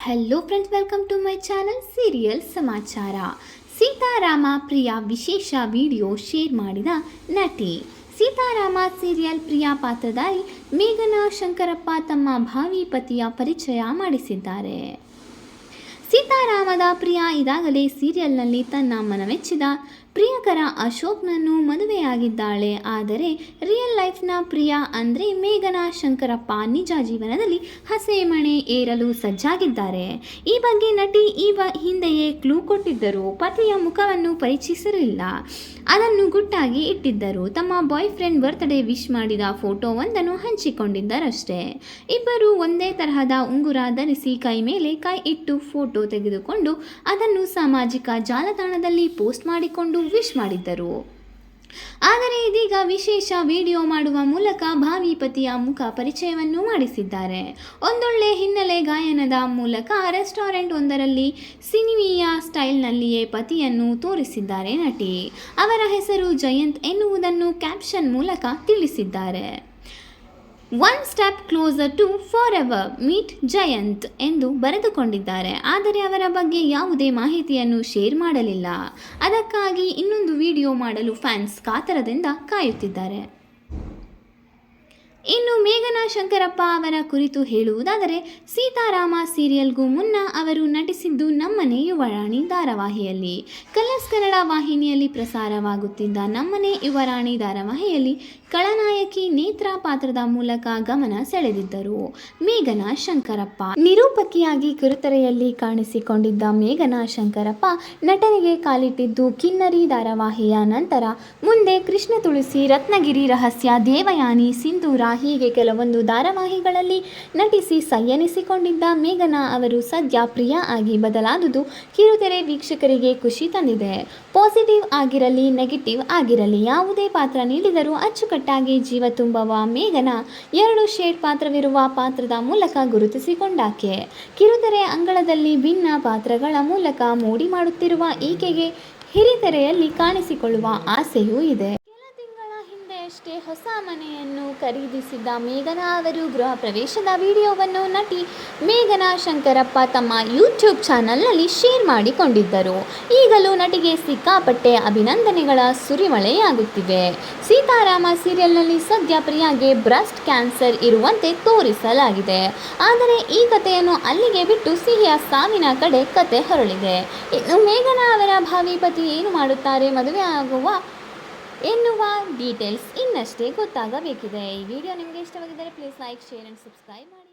Hello friends welcome to my channel serial ಸಮಾಚಾರ ಸೀತಾರಾಮ ಪ್ರಿಯಾ ವಿಶೇಷ video share ಮಾಡಿದ ನಟಿ ಸೀತಾರಾಮ ಸೀರಿಯಲ್ ಪ್ರಿಯಾ ಪಾತ್ರಧಾರಿ ಮೇಘನಾ ಶಂಕರಪ್ಪ ತಮ್ಮ ಭಾವಿ ಪತಿಯ ಪರಿಚಯ ಮಾಡಿಸಿದ್ದಾರೆ ಸೀತಾರಾಮದ ಪ್ರಿಯ ಇದಾಗಲೇ ಸೀರಿಯಲ್ನಲ್ಲಿ ತನ್ನ ಮನಮೆಚ್ಚಿದ ಪ್ರಿಯಕರ ಅಶೋಕ್ನನ್ನು ಮದುವೆಯಾಗಿದ್ದಾಳೆ. ಆದರೆ ರಿಯಲ್ ಲೈಫ್ನ ಪ್ರಿಯಾ ಅಂದರೆ ಮೇಘನಾ ಶಂಕರಪ್ಪ ನಿಜ ಜೀವನದಲ್ಲಿ ಹಸೆಮಣೆ ಏರಲು ಸಜ್ಜಾಗಿದ್ದಾರೆ. ಈ ಬಗ್ಗೆ ನಟಿ ಈ ಬ ಹಿಂದೆಯೇ ಕ್ಲೂ ಕೊಟ್ಟಿದ್ದರು ಪತಿಯ ಮುಖವನ್ನು ಪರಿಚಯಿಸಿರಲಿಲ್ಲ. ಅದನ್ನು ಗುಟ್ಟಾಗಿ ಇಟ್ಟಿದ್ದರು. ತಮ್ಮ ಬಾಯ್ ಫ್ರೆಂಡ್ ಬರ್ತ್ಡೇ ವಿಶ್ ಮಾಡಿದ ಫೋಟೋವೊಂದನ್ನು ಹಂಚಿಕೊಂಡಿದ್ದರಷ್ಟೇ. ಇಬ್ಬರು ಒಂದೇ ತರಹದ ಉಂಗುರ ಧರಿಸಿ ಕೈ ಮೇಲೆ ಕೈ ಇಟ್ಟು ಫೋಟೋ ತೆಗೆದುಕೊಂಡು ಅದನ್ನು ಸಾಮಾಜಿಕ ಜಾಲತಾಣದಲ್ಲಿ ಪೋಸ್ಟ್ ಮಾಡಿಕೊಂಡು ವಿಶ್ ಮಾಡಿದ್ದರು. ಆದರೆ ಇದೀಗ ವಿಶೇಷ ವಿಡಿಯೋ ಮಾಡುವ ಮೂಲಕ ಭಾವಿ ಪತಿಯ ಮುಖ ಪರಿಚಯವನ್ನು ಮಾಡಿಸಿದ್ದಾರೆ. ಒಂದೊಳ್ಳೆ ಹಿನ್ನೆಲೆ ಗಾಯನದ ಮೂಲಕ ರೆಸ್ಟೋರೆಂಟ್ ಒಂದರಲ್ಲಿ ಸಿನಿಮೀಯ ಸ್ಟೈಲ್ನಲ್ಲಿಯೇ ಪತಿಯನ್ನು ತೋರಿಸಿದ್ದಾರೆ ನಟಿ. ಅವರ ಹೆಸರು ಜಯಂತ್ ಎನ್ನುವುದನ್ನು ಕ್ಯಾಪ್ಷನ್ ಮೂಲಕ ತಿಳಿಸಿದ್ದಾರೆ. One step closer to forever meet Jayanth ಎಂದು ಬರೆದುಕೊಂಡಿದ್ದಾರೆ. ಆದರೆ ಅವರ ಬಗ್ಗೆ ಯಾವುದೇ ಮಾಹಿತಿಯನ್ನು ಶೇರ್ ಮಾಡಲಿಲ್ಲ. ಅದಕ್ಕಾಗಿ ಇನ್ನೊಂದು ವಿಡಿಯೋ ಮಾಡಲು ಫ್ಯಾನ್ಸ್ ಕಾತರದಿಂದ ಕಾಯುತ್ತಿದ್ದಾರೆ. ಇನ್ನು ಮೇಘನಾ ಶಂಕರಪ್ಪ ಅವರ ಕುರಿತು ಹೇಳುವುದಾದರೆ, ಸೀತಾರಾಮ ಸೀರಿಯಲ್ಗೂ ಮುನ್ನ ಅವರು ನಟಿಸಿದ್ದು ನಮ್ಮನೆ ಯುವರಾಣಿ ಧಾರಾವಾಹಿಯಲ್ಲಿ. ಕಲರ್ಸ್ ಕನ್ನಡ ವಾಹಿನಿಯಲ್ಲಿ ಪ್ರಸಾರವಾಗುತ್ತಿದ್ದ ನಮ್ಮನೆ ಯುವರಾಣಿ ಧಾರಾವಾಹಿಯಲ್ಲಿ ಕಳನಾಯಕಿ ನೇತ್ರಾ ಪಾತ್ರದ ಮೂಲಕ ಗಮನ ಸೆಳೆದಿದ್ದರು. ಮೇಘನಾ ಶಂಕರಪ್ಪ. ನಿರೂಪಕಿಯಾಗಿ ಕಿರುತೆರೆಯಲ್ಲಿ ಕಾಣಿಸಿಕೊಂಡಿದ್ದ ಮೇಘನಾ ಶಂಕರಪ್ಪ ನಟನೆಗೆ ಕಾಲಿಟ್ಟಿದ್ದು ಕಿನ್ನರಿ ಧಾರಾವಾಹಿಯ ನಂತರ, ಮುಂದೆ ಕೃಷ್ಣ ತುಳಸಿ, ರತ್ನಗಿರಿ ರಹಸ್ಯ, ದೇವಯಾನಿ, ಸಿಂಧೂರ ಹೀಗೆ ಕೆಲವೊಂದು ಧಾರಾವಾಹಿಗಳಲ್ಲಿ ನಟಿಸಿ ಸಯ್ಯನಿಸಿಕೊಂಡಿದ್ದ ಮೇಘನಾ ಅವರು ಸದ್ಯ ಪ್ರಿಯ ಆಗಿ ಬದಲಾದುದು ಕಿರುತೆರೆ ವೀಕ್ಷಕರಿಗೆ ಖುಷಿ ತಂದಿದೆ. ಪಾಸಿಟಿವ್ ಆಗಿರಲಿ, ನೆಗೆಟಿವ್ ಆಗಿರಲಿ, ಯಾವುದೇ ಪಾತ್ರ ನೀಡಿದರೂ ಅಚ್ಚುಕಟ್ಟಾಗಿ ಜೀವ ತುಂಬುವ ಮೇಘನಾ ಎರಡು ಶೇಡ್ ಪಾತ್ರವಿರುವ ಪಾತ್ರದ ಮೂಲಕ ಗುರುತಿಸಿಕೊಂಡಾಕೆ. ಕಿರುತೆರೆ ಅಂಗಳದಲ್ಲಿ ಭಿನ್ನ ಪಾತ್ರಗಳ ಮೂಲಕ ಮೋಡಿ ಮಾಡುತ್ತಿರುವ ಈಕೆಗೆ ಹಿರಿತೆರೆಯಲ್ಲಿ ಕಾಣಿಸಿಕೊಳ್ಳುವ ಆಸೆಯೂ ಇದೆ. ಹೊಸ ಮನೆಯನ್ನು ಖರೀದಿಸಿದ್ದ ಮೇಘನಾ ಅವರು ಗೃಹ ಪ್ರವೇಶದ ವಿಡಿಯೋವನ್ನು ನಟಿ ಮೇಘನಾ ಶಂಕರಪ್ಪ ತಮ್ಮ ಯೂಟ್ಯೂಬ್ ಚಾನಲ್ನಲ್ಲಿ ಶೇರ್ ಮಾಡಿಕೊಂಡಿದ್ದರು. ಈಗಲೂ ನಟಿಗೆ ಸಿಕ್ಕಾಪಟ್ಟೆ ಅಭಿನಂದನೆಗಳ ಸುರಿಮಳೆಯಾಗುತ್ತಿವೆ. ಸೀತಾರಾಮ ಸೀರಿಯಲ್ನಲ್ಲಿ ಸದ್ಯ ಪ್ರಿಯಾಗೆ ಬ್ರೆಸ್ಟ್ ಕ್ಯಾನ್ಸರ್ ಇರುವಂತೆ ತೋರಿಸಲಾಗಿದೆ. ಆದರೆ ಈ ಕಥೆಯನ್ನು ಅಲ್ಲಿಗೆ ಬಿಟ್ಟು ಸಿಹಿಯ ಸಾವಿನ ಕಡೆ ಕತೆ ಹೊರಳಿದೆ. ಇನ್ನು ಮೇಘನಾ ಅವರ ಭಾವಿ ಪತಿ ಏನು ಮಾಡುತ್ತಾರೆ ಮದುವೆ ಆಗುವ ಎನ್ನುವ ಡೀಟೇಲ್ಸ್ ಇನ್ನಷ್ಟೇ ಗೊತ್ತಾಗಬೇಕಿದೆ. ಈ ವಿಡಿಯೋ ನಿಮಗೆ ಇಷ್ಟವಾಗಿದ್ದರೆ please like share and subscribe ಮಾಡಿ.